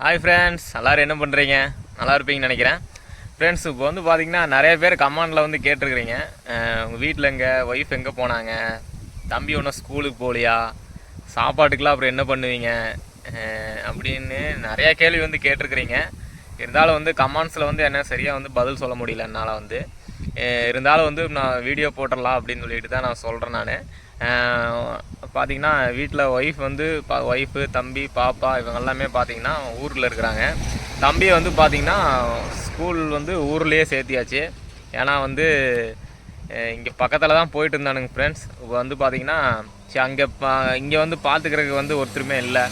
Hi friends எல்லோரும் என்ன பண்ணுறீங்க நல்லா இருப்பீங்கன்னு நினைக்கிறேன். ஃப்ரெண்ட்ஸ் இப்போ வந்து பார்த்தீங்கன்னா நிறைய பேர் கமாண்டில் வந்து கேட்டிருக்கிறீங்க. உங்கள் வீட்டில் எங்கே ஒய்ஃப் எங்கே போனாங்க? தம்பி ஒன்றும் ஸ்கூலுக்கு போகலையா? சாப்பாட்டுக்கெலாம் அப்புறம் என்ன பண்ணுவீங்க? அப்படின்னு நிறைய கேள்வி வந்து கேட்டிருக்கிறீங்க. இருந்தாலும் வந்து கமெண்ட்ஸில் வந்து என்ன சரியாக வந்து பதில் சொல்ல முடியல என்னால் வந்து. இருந்தாலும் வந்து நான் வீடியோ போட்டுடலாம் அப்படின்னு சொல்லிட்டு தான் நான் சொல்கிறேன் நான். பார்த்தீங்கன்னா வீட்டில் ஒய்ஃப் வந்து பா ஒய்ஃபு தம்பி பாப்பா இவங்க எல்லாமே பார்த்தீங்கன்னா ஊரில் இருக்கிறாங்க. தம்பியை வந்து பார்த்திங்கன்னா ஸ்கூல் வந்து ஊர்லேயே சேர்த்தியாச்சு. ஏன்னா வந்து இங்கே பக்கத்தில் தான் போயிட்டு இருந்தானுங்க ஃப்ரெண்ட்ஸ் இப்போ வந்து பார்த்திங்கன்னா சரி அங்கே பா இங்கே வந்து பார்த்துக்கிறதுக்கு வந்து ஒருத்தருமே இல்லை.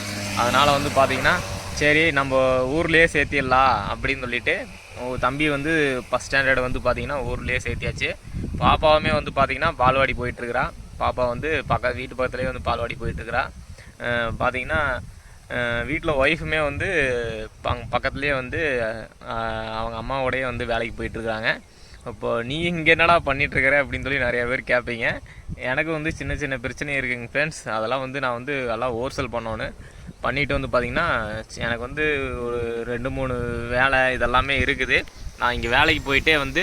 அதனால் வந்து பார்த்திங்கன்னா சரி நம்ம ஊர்லேயே சேர்த்திடலாம் அப்படின்னு சொல்லிட்டு தம்பி வந்து ஃபஸ்ட் ஸ்டாண்டர்டு வந்து பார்த்தீங்கன்னா ஊர்லேயே சேர்த்தியாச்சு. பாப்பாவுமே வந்து பார்த்தீங்கன்னா பால்வாடி போயிட்டுருக்குறான் பாப்பா வந்து பக்க வீட்டு பக்கத்துலேயே வந்து பால்வாடி போயிட்டுருக்குறான் பார்த்தீங்கன்னா வீட்டில் ஒய்ஃபுமே வந்து பங் பக்கத்துலேயே வந்து அவங்க அம்மாவோடையே வந்து வேலைக்கு போயிட்டுருக்குறாங்க. அப்போது நீ இங்கே என்னடா பண்ணிகிட்ருக்கிற அப்படின்னு சொல்லி நிறைய பேர் கேட்பீங்க எனக்கு வந்து சின்ன சின்ன பிரச்சனை இருக்குங்க ஃப்ரெண்ட்ஸ் அதெல்லாம் வந்து நான் வந்து எல்லாம் ஓர்சல் பண்ணணும். பண்ணிட்டு வந்து பார்த்திங்கன்னா எனக்கு வந்து ஒரு ரெண்டு மூணு வேலை இதெல்லாமே இருக்குது. நான் இங்கே வேலைக்கு போயிட்டே வந்து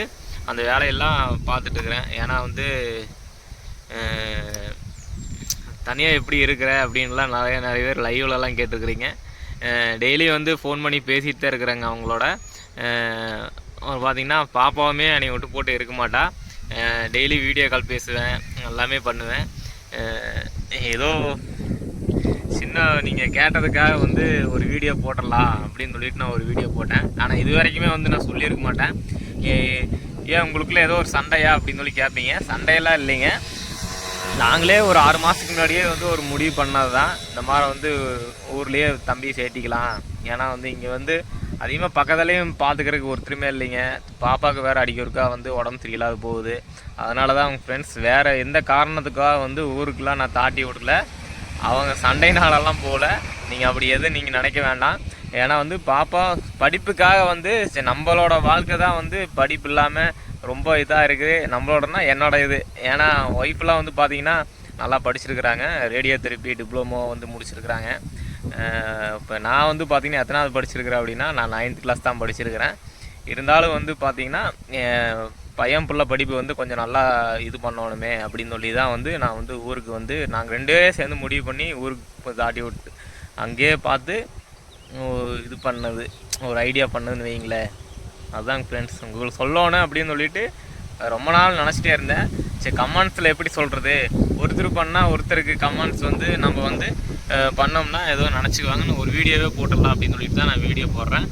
அந்த வேலையெல்லாம் பார்த்துட்ருக்குறேன் ஏன்னா வந்து தனியாக எப்படி இருக்கிற அப்படின்லாம் நிறைய நிறைய பேர் லைவ்லலாம் கேட்டிருக்கிறீங்க. டெய்லியும் வந்து ஃபோன் பண்ணி பேசிகிட்டு தான் இருக்கிறாங்க அவங்களோட. பார்த்திங்கன்னா அவர் பார்த்தீங்கன்னா பாப்பாவுமே அன்னைக்கு விட்டு போட்டு இருக்க மாட்டா. டெய்லி வீடியோ கால் பேசுவேன் எல்லாமே பண்ணுவேன். ஏதோ சின்ன நீங்கள் கேட்டதுக்காக வந்து ஒரு வீடியோ போட்டுடலாம் அப்படின்னு சொல்லிட்டு நான் ஒரு வீடியோ போட்டேன். ஆனால் இது வரைக்குமே வந்து நான் சொல்லியிருக்க மாட்டேன். ஏ- ஏன் உங்களுக்குள்ள ஏதோ ஒரு சண்டையா அப்படின்னு சொல்லி கேட்பீங்க சண்டையெல்லாம் இல்லைங்க. நாங்களே ஒரு ஆறு மாதத்துக்கு முன்னாடியே வந்து ஒரு முடிவு பண்ணது தான் இந்த மாதிரி வந்து ஊர்லேயே தம்பி சேர்த்திக்கலாம். ஏன்னா வந்து இங்கே வந்து அதிகமாக பக்கத்துலேயும் பார்த்துக்கிறதுக்கு ஒருத்தருமே இல்லைங்க. பாப்பாவுக்கு வேறு அடிக்கிறதுக்கா வந்து உடம்பு சரியில்லாத போகுது. அதனால தான் அவங்க ஃப்ரெண்ட்ஸ் வேறு எந்த காரணத்துக்காக வந்து ஊருக்குலாம் நான் தாட்டி விடல. அவங்க சண்டை நாளெல்லாம் போகல நீங்கள் அப்படி எதுவும் நீங்கள் நினைக்க வேண்டாம். ஏன்னா வந்து பாப்பா படிப்புக்காக வந்து சரி, நம்மளோட வாழ்க்கை தான் வந்து படிப்பு இல்லாமல் ரொம்ப இதாக இருக்குது. நம்மளோடனா என்னோட இது ஏன்னா ஒய்ஃப்லாம் வந்து பார்த்தீங்கன்னா நல்லா படிச்சிருக்கிறாங்க. ரேடியோ தெரப்பி டிப்ளமோ வந்து முடிச்சிருக்கிறாங்க. இப்போ நான் வந்து பார்த்தீங்கன்னா எத்தனாவது படிச்சிருக்கிறேன் அப்படின்னா நான் நைன்த் கிளாஸ் தான் படிச்சிருக்கிறேன். இருந்தாலும் வந்து பார்த்தீங்கன்னா பையன் புள்ள படிப்பு வந்து கொஞ்சம் நல்லா இது பண்ணணுமே அப்படின்னு சொல்லி தான் வந்து நான் வந்து ஊருக்கு வந்து நாங்கள் ரெண்டு பேரும் சேர்ந்து முடிவு பண்ணி ஊருக்கு தாட்டி விட்டு அங்கேயே பார்த்து இது பண்ணது ஒரு ஐடியா பண்ணதுன்னு வைங்களேன் அதுதான் ஃப்ரெண்ட்ஸ் உங்களுக்கு சொல்லணும் அப்படின்னு சொல்லிட்டு ரொம்ப நாள் நினச்சிட்டே இருந்தேன். சரி கமெண்ட்ஸில் எப்படி சொல்கிறது ஒருத்தர் பண்ணால் ஒருத்தருக்கு கமெண்ட்ஸ் வந்து நம்ம வந்து பண்ணோம்னா ஏதோ நினச்சிக்குவாங்கன்னு ஒரு வீடியோவே போட்டுடலாம் அப்படின்னு சொல்லிட்டு தான் நான் வீடியோ போடுறேன்.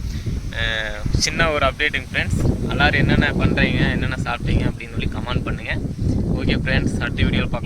சின்ன ஒரு அப்டேட்டுங்க ஃப்ரெண்ட்ஸ் எல்லோரும் என்னென்ன பண்ணுறீங்க என்னென்ன சாப்பிட்டீங்க அப்படின்னு சொல்லி கமெண்ட் பண்ணுங்கள் ஓகே ஃப்ரெண்ட்ஸ் அடுத்த வீடியோவில் பார்க்கலாம்.